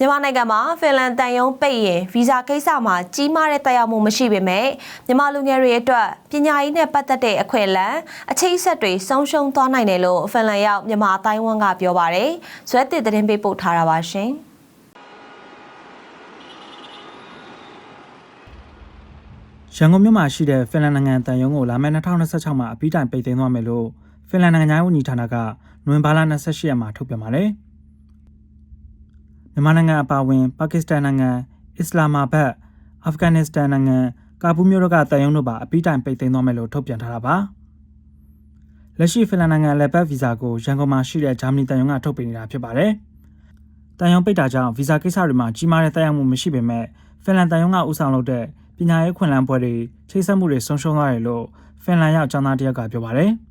မြန်မာနိုင်ငံမှာဖင်လန်တန်ယုံပိတ်ရင်ဗီဇာကိစ္စမှာကြီးမားတဲ့တရားမှုမရှိပေမဲ့မြန်မာလူငယ်တွေအတွက်ပညာရေးနဲ့ပတ်သက်တဲ့အခွင့်အလမ်းအခြေအဆက်တွေဆုံးရှုံးသွားနိုင်တယ်လို့ဖင်လန်ရောက်မြန်မာအတိုင်းဝန်းကပြောပါတယ်။ဇွဲတစ်သတင်းပေးပို့ထားတာပါရှင်။ရန်ကုန်မြို့မှာရှိတဲ့ဖင်လန်နိုင်ငံတန်ယုံကိုလာမယ့်2026မှာအပြီးတိုင်ပိတ်သိမ်းသွားမယ်လို့ဖင်လန်နိုင်ငံသားဝန်ကြီးဌာနကနိုဝင်ဘာလ28ရက်မှာထုတ်ပြန်ပါတယ်။ မြန်မာနိုင်ငံအပါအဝင်ပါကစ္စတန်နိုင်ငံအစ္စလာမာဘတ်အာဖဂန်နစ္စတန်နိုင်ငံကာဘူးမြို့တို့ကတန်ယုံတို့ပါအပြီးတိုင်ပိတ်သိမ်းသွားမယ်လို့ထုတ်ပြန်ထားတာပါ။လက်ရှိဖင်လန်နိုင်ငံလက်ပတ်ဗီဇာကိုရန်ကုန်မှာရှိတဲ့ဂျာမနီတန်ယုံကထုတ်ပေးနေတာဖြစ်ပါတယ်။တန်ယုံပိတ်တာကြောင့်ဗီဇာကိစ္စတွေမှာကြီးမားတဲ့သက်ရောက်မှုမရှိပေမဲ့ဖင်လန်တန်ယုံကဦးဆောင်လုပ်တဲ့ပညာရေးခွင့်လန်းပွဲတွေချိတ်ဆက်မှုတွေဆုံးရှုံးသွားတယ်လို့ဖင်လန်ရောက်ကျောင်းသားတယောက်ကပြောပါတယ်။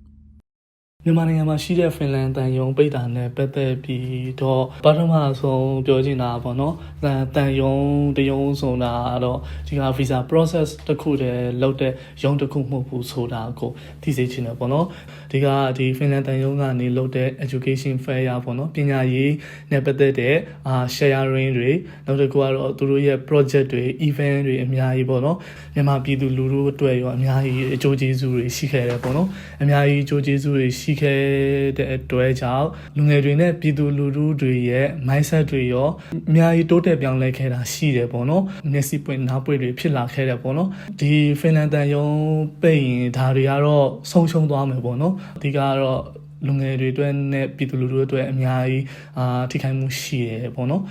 မြန်မာနိုင်ငံမှာရှိတဲ့ဖင်လန်တန်ယုံပိတ်တာနဲ့ပတ်သက်ပြီးတော့ပထမဆုံးပြောချင်တာပေါ့နော်တန်တန်ယုံတယုံဆိုတာတော့ဒီက visa process တစ်ခုတည်းလုပ်တဲ့ယုံတစ်ခုမဟုတ်ဘူးဆိုတာကိုသိစေချင်တယ်ပေါ့နော်ဒီကဒီဖင်လန်တန်ယုံကနေလုပ်တဲ့ education fair ရပေါ့နော်ပညာရေးနဲ့ပတ်သက်တဲ့အာ sharing တွေနောက်တစ်ခုကတော့သူတို့ရဲ့ project တွေ event တွေအများကြီးပေါ့နော်မြန်မာပြည်သူလူထုအတွက်ရောအများကြီးအကျိုးကျေးဇူးတွေရှိခဲ့တယ်ပေါ့နော်အများကြီးအကျိုးကျေးဇူးတွေရှိခဲ့တဲ့အတွက်ကြောင့်လူငယ်တွေနဲ့ပြည်သူလူထုတွေရဲ့ mindset တွေရောအများကြီးတိုးတက်ပြောင်းလဲခဲ့တာရှိတယ်ပေါ့နော်မျက်စိပွင့်နားပွင့်တွေဖြစ်လာခဲ့တယ်ပေါ့နော်ဒီဖင်လန်တန်ယုံပိတ်ရင်ဒါတွေကတော့ဆုံးရှုံးသွားမယ်ပေါ့နော်အဓိကကတော့လူငယ်တွေအတွက်နဲ့ပြည်သူလူထုအတွက်အများကြီးအာထိခိုက်မှုရှိတယ်ပေါ့နော်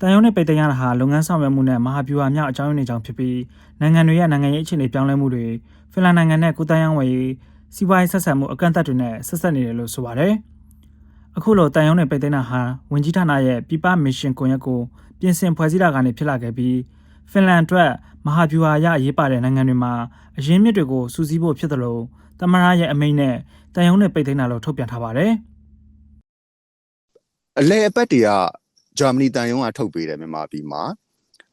တန်ယုံနဲ့ပိတ်သိမ်းရတာဟာလုပ်ငန်းဆောင်ရွက်မှုနဲ့မဟာဗျူဟာမြောက်အကြောင်းရင်းတွေကြောင့်ဖြစ်ပြီးနိုင်ငံတွေရဲ့နိုင်ငံရေးအခြေအနေပြောင်းလဲမှုတွေဖင်လန်နိုင်ငံနဲ့ကုသရေးဝယ်ရေး စီးပွားရေးဆက်ဆံမှုအကန့်အသတ်တွေနဲ့ဆက်ဆက်နေတယ်လို့ဆိုပါတယ်။အခုလိုတန်ယုံနဲ့ပိတ်သိမ်းတာဟာဝင်ကြီးဌာနရဲ့ပြပမစ်ရှင်ကွန်ရက်ကိုပြင်ဆင်ဖွဲ့စည်းတာကနေဖြစ်လာခဲ့ပြီးဖင်လန်အတွက်မဟာဗျူဟာအရအရေးပါတဲ့နိုင်ငံတွေမှာအရင်းမြစ်တွေကိုစူးစီးဖို့ဖြစ်တယ်လို့တမရရဲ့အမိန့်နဲ့တန်ယုံနဲ့ပိတ်သိမ်းတာလို့ထုတ်ပြန်ထားပါတယ်။အလဲအပတ်တွေကဂျာမနီတန်ယုံကထုတ်ပေးတယ်မြန်မာပြည်မှာ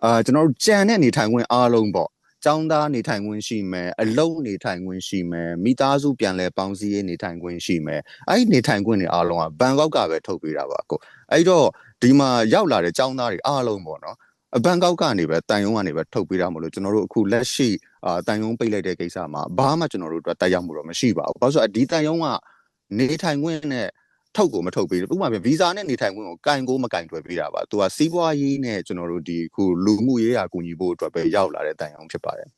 အာကျွန်တော်တို့ကြံတဲ့နေထိုင်ခွင့်အားလုံးပေါ့ ចောင်းသားနေထိုင်ခွင့်ရှိမယ်အလုံးနေထိုင်ခွင့်ရှိမယ်မိသားစုပြန်လဲပေါင်းစည်းရေးနေထိုင်ခွင့်ရှိမယ်အဲ့ဒီနေထိုင်ခွင့်တွေအားလုံးကဘန်ကောက်ကပဲထုတ်ပေးတာပါကိုအဲ့တော့ဒီမှာရောက်လာတဲ့ចောင်းသားတွေအားလုံးပေါ့နော်အဘန်ကောက်ကနေပဲတန်ယုံကနေပဲထုတ်ပေးတာမလို့ကျွန်တော်တို့အခုလက်ရှိအာတန်ယုံပိတ်လိုက်တဲ့ကိစ္စမှာဘာမှကျွန်တော်တို့အတွက်တက်ရောက်မှုတော့မရှိပါဘူးဘာလို့ဆိုတော့ဒီတန်ယုံကနေထိုင်ခွင့်နဲ့ ထုတ်ကိုမထုတ်ပေးဘူးဥပမာပြဗီဇာနဲ့နေထိုင်ခွင့်ကိုကင်ကိုမကင်တွယ်ပေးတာပါသူကစီးပွားရေးနဲ့ကျွန်တော်တို့ဒီခုလူမှုရေးရာကူညီဖို့အတွက်ပဲရောက်လာတဲ့တန်ယုံဖြစ်ပါတယ်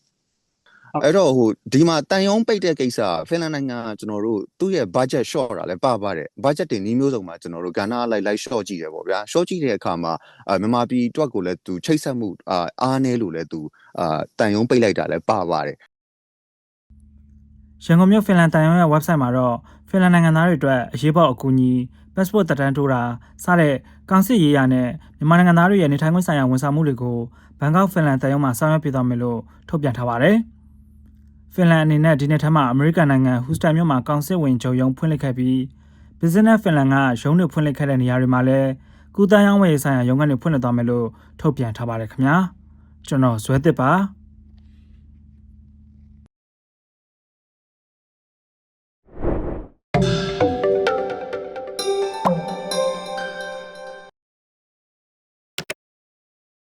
အဲ့တော့ဟိုဒီမှာတန်ယုံပိတ်တဲ့ကိစ္စဖင်လန်နိုင်ငံကကျွန်တော်တို့သူ့ရဲ့ budget short တာလည်းပပါတယ် budget တင်နှီးမျိုးစုံမှာကျွန်တော်တို့ကဏ္ဍအလိုက်လိုက် short ကြည့်တယ်ပေါ့ဗျာ short ကြည့်တဲ့အခါမှာအာမြန်မာပြည်တွက်ကိုလည်းသူချိတ်ဆက်မှုအာအားနေလို့လည်းသူအာတန်ယုံပိတ်လိုက်တာလည်းပပါတယ် ရန်ကုန်မြို့ဖင်လန်တန်ရုံးရဲ့ website မှာတော့ဖင်လန်နိုင်ငံသားတွေအတွက်အရေးပေါ်အကူအညီ passport တက်တန်းထိုးတာစတဲ့ကောင်စစ်ရေးရာနဲ့မြန်မာနိုင်ငံသားတွေရဲ့နေထိုင်ခွင့်ဆိုင်ရာဝန်ဆောင်မှုတွေကိုဘန်ကောက်ဖင်လန်တန်ရုံးမှာဆောင်ရွက်ပေးသွားမယ်လို့ထုတ်ပြန်ထားပါတယ်။ဖင်လန်အနေနဲ့ဒီနှစ်ထဲမှာအမေရိကန်နိုင်ငံဟူစတန်မြို့မှာကောင်စစ်ဝင်ချုပ်ရုံးဖွင့်လှစ်ခဲ့ပြီး Business Finland ကရုံးတွေဖွင့်လှစ်ခဲ့တဲ့နေရာတွေမှာလည်းကုသရေးဝယ်ရေးဆိုင်ရာရုံးခန်းတွေဖွင့်လှစ်သွားမယ်လို့ထုတ်ပြန်ထားပါတယ်ခင်ဗျာ။ကျွန်တော်ဇွဲသစ်ပါ။